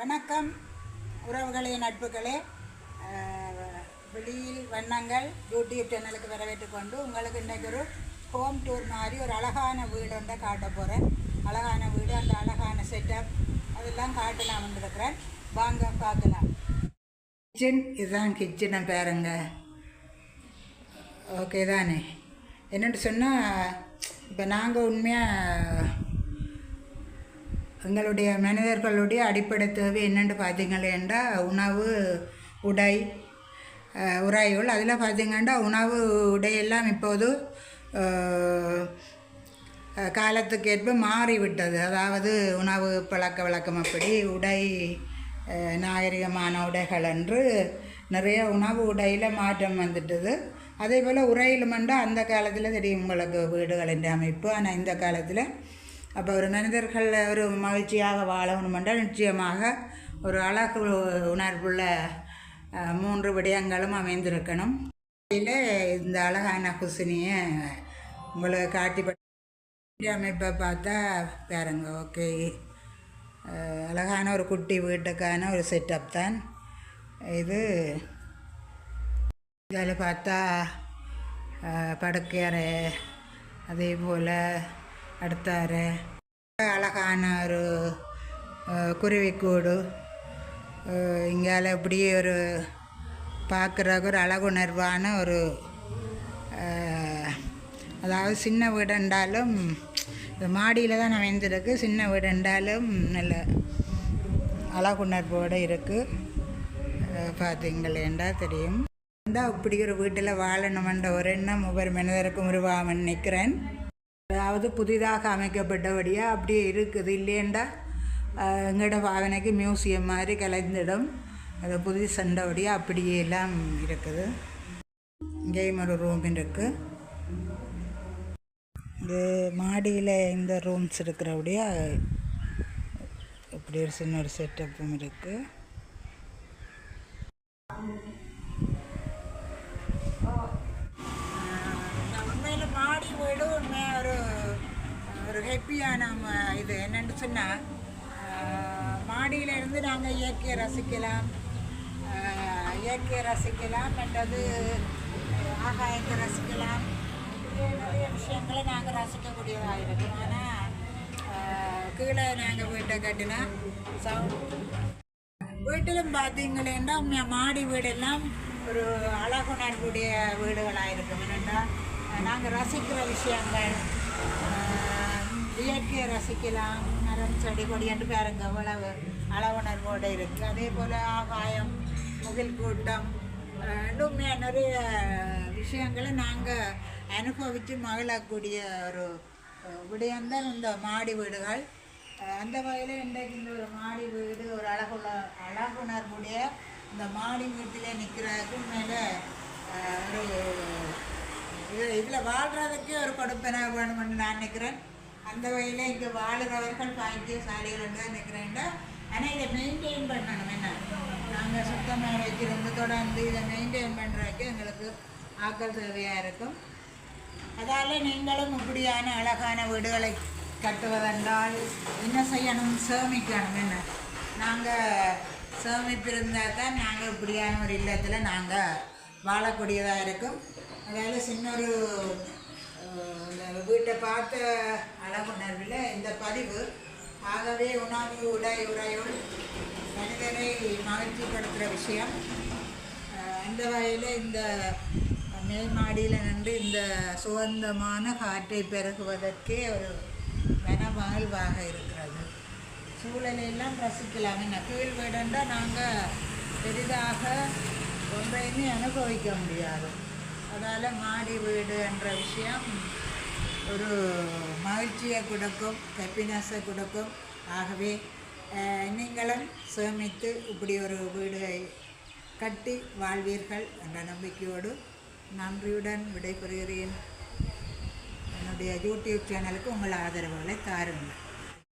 வணக்கம் உறவுகளே நட்புகளே. வெளியில் வண்ணங்கள் யூடியூப் சேனலுக்கு வரவேற்று கொண்டு உங்களுக்கு இன்றைக்கு ஒரு ஹோம் டூர் மாதிரி ஒரு அழகான வீடு வந்து காட்ட போகிறேன் அழகான வீடு அந்த அழகான செட்டப் அதெல்லாம் காட்டலாம் வந்துருக்கிறேன். வாங்க பார்க்கலாம். கிச்சன் இதுதான் கிச்சனை பாருங்க. ஓகே தானே. என்னென்னு சொன்னால் இப்போ நாங்கள் உண்மையாக எங்களுடைய மனிதர்களுடைய அடிப்படை தேவை என்னென்னு பார்த்தீங்கன்னா உணவு உடை உராய்கள் அதில் பார்த்தீங்கன்னா உணவு உடையெல்லாம் இப்போது காலத்துக்கேற்ப மாறிவிட்டது. அதாவது உணவு பழக்க வழக்கம் அப்படி உடை நாகரிகமான உடைகள் என்று நிறைய உணவு உடையில் மாற்றம் வந்துட்டது. அதே போல் உரையிலுமெண்டா அந்த காலத்தில் தெரியும் உங்களுக்கு வீடுகளின் அமைப்பு. ஆனால் இந்த காலத்தில் அப்போ ஒரு மனிதர்கள் ஒரு மகிழ்ச்சியாக வாழணுமென்றால் நிச்சயமாக ஒரு அழகு உணர்வுள்ள மூன்று விடயங்களும் அமைந்திருக்கணும். இந்த அழகான குசினியை உங்களுக்கு காட்டி அமைப்பை பார்த்தா பாருங்க ஓகே. அழகான ஒரு குட்டி வீட்டுக்கான ஒரு செட்டப் தான். இது இதில் பார்த்தா படுக்கையறை அதே போல் அடுத்தார் அழகான ஒரு குருவிக்கூடு. இங்கால இப்படியே ஒரு பார்க்குறக்கு ஒரு அழகுணர்வான ஒரு அதாவது சின்ன வீடுண்டாலும் என்றாலும் மாடியில் தான் அமைந்திருக்கு. சின்ன வீடுண்டாலும் நல்ல அழகுணர்வோடு இருக்குது பார்த்தீங்களேண்டா தெரியும். இருந்தால் இப்படி ஒரு வீட்டில் வாழணுமென்ற ஒரு எண்ணம் ஒவ்வொரு மனிதருக்கும் உருவாமன்னு நிற்கிறேன் அதாவது புதிதாக அமைக்கப்பட்டபடியாக அப்படியே இருக்குது. இல்லையண்டா? எங்களோட பாவனைக்கு மியூசியம் மாதிரி கலைந்திடும். அது புது சண்டபடியாக அப்படியே எல்லாம் இருக்குது. இங்கேயும் ஒரு ரூம் இருக்குது இது மாடியில் இந்த ரூம்ஸ் இருக்கிறபடியாக இப்படி ஒரு சின்ன ஒரு செட்டப்பும் இருக்குது ஒரு ஹெப்பியான இது என்னென்னு சொன்னால் மாடியில இருந்து நாங்கள் இயற்கையை ரசிக்கலாம். இயற்கையை ரசிக்கலாம் மற்றது ஆகாயத்தை ரசிக்கலாம். நிறைய விஷயங்களை நாங்கள் ரசிக்கக்கூடியதாக இருக்கும். ஆனால் கீழே நாங்கள் வீட்டை கட்டினா சவுண்ட் வீட்டிலும் பார்த்தீங்களேன்னா உண்மையா மாடி வீடெல்லாம் ஒரு அழகுணர்வுடைய வீடுகளாக இருக்கும் என்னென்னா நாங்கள் ரசிக்கிற விஷயங்கள் இயற்கையை ரசிக்கலாம் மரம் செடி கொடி என்று பாருங்க. அவ்வளவு அளவுணர்வோடு இருக்குது அதே போல் ஆகாயம் முகில் கூட்டம் இன்னுமே நிறைய விஷயங்களை நாங்கள் அனுபவித்து மகிழக்கூடிய ஒரு விடயம்தான் இந்த மாடி வீடுகள். அந்த வகையில் இன்றைக்கு இந்த ஒரு மாடி வீடு ஒரு அழகுள்ள அழகுணர்வுடைய இந்த மாடி வீட்டில் நிற்கிறதுக்கு மேலே ஒரு இது இதில் வாழ்கிறதுக்கே ஒரு கொடுப்பனை வேணும்னு நான் நினைக்கிறேன். அந்த வகையில் இங்கே வாழுறவர்கள் பாக்கியசாலிகள் தான் நிற்கிறேன்டா ஆனால் இதை மெயின்டைன் பண்ணணும். என்ன? நாங்கள் சுத்தமாக வைக்கிறது தொடர்ந்து இதை மெயின்டைன் பண்ணுறதுக்கு எங்களுக்கு ஆக்கள் தேவையாக இருக்கும். அதால் நீங்களும் இப்படியான அழகான வீடுகளை கட்டுவதென்றால் என்ன செய்யணும்? சேமிக்கணும். என்ன? நாங்கள் சேமிப்பிருந்தால் தான் நாங்கள் இப்படியான ஒரு இல்லத்தில் நாங்கள் வாழக்கூடியதாக இருக்கும். அதாவது சின்ன ஒரு அந்த வீட்டை பார்த்த அழகுணர்வில் இந்த பதிவு ஆகவே உணவு உடை உடையுள் மனிதனை மகிழ்ச்சிப்படுத்துகிற விஷயம். அந்த வகையில் இந்த மேல் மாடியில் நின்று இந்த சுகந்தமான காற்றை பெருகுவதற்கே ஒரு மனமகிழ்வாக இருக்கிறது. சூழலையெல்லாம் ரசிக்கலாம். என்ன கீழ் வீடுன்றால் நாங்கள் பெரிதாக ஒன்றையுமே அனுபவிக்க முடியாது. அதால் மாடி வீடு என்ற விஷயம் ஒரு மகிழ்ச்சியை கொடுக்கும் ஹாப்பினஸை கொடுக்கும். ஆகவே நீங்களும் சேமித்து இப்படி ஒரு வீடை கட்டி வாழ்வீர்கள் என்ற நம்பிக்கையோடு நன்றியுடன் விடைபெறுகிறேன். என்னுடைய யூடியூப் சேனலுக்கு உங்கள் ஆதரவுகளை தாருங்கள்.